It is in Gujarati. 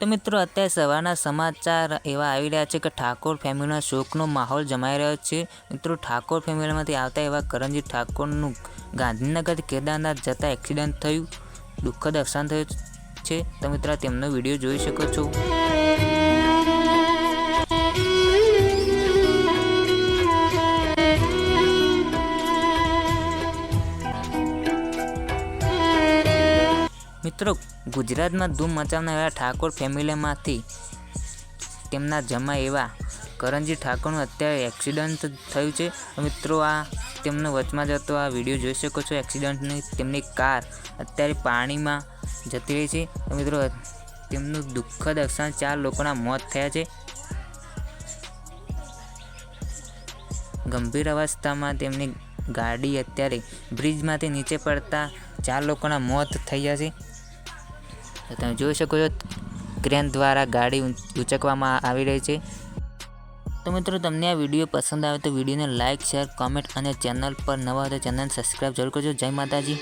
તો મિત્રો, અત્યારે સવારના સમાચાર એવા આવી રહ્યા છે કે ઠાકોર ફેમિલીના શોકનો માહોલ જમાઈ રહ્યો છે. મિત્રો, ઠાકોર ફેમિલીમાંથી આવતા એવા કરણજીત ઠાકોરનું ગાંધીનગર કેદારનાથ જતા એક્સિડન્ટ થયું. દુઃખદ અવસાન થયું છે. તો મિત્રો તેમનો વીડિયો જોઈ શકો છો. મિત્રો ગુજરાતમાં ધૂમ મચાવનાર એવા ઠાકોર ફેમિલીમાંથી તેમના જમા એવા કરણજી ઠાકોરનું અત્યારે એક્સિડન્ટ થયું છે. મિત્રો, આ તેમનો વચમાં જતો આ વીડિયો જોઈ શકો છો. એક્સિડન્ટની તેમની કાર અત્યારે પાણીમાં જતી રહી છે. મિત્રો, તેમનું દુઃખદ અક્ષાંત ચાર લોકોના મોત થયા છે. ગંભીર અવસ્થામાં તેમની ગાડી અત્યારે બ્રિજમાંથી નીચે પડતા ચાર લોકોના મોત થયા છે. તો તમે જોઈ શકો છો ક્રેન દ્વારા ગાડી ઉંચકવામાં આવી રહી છે. તો મિત્રો, તમને આ વીડિયો પસંદ આવે તો વિડીયોને લાઇક શેર, કોમેન્ટ અને ચેનલ પર નવા હોય તો ચેનલ સબસ્ક્રાઈબ જરૂર કરજો. જય માતાજી.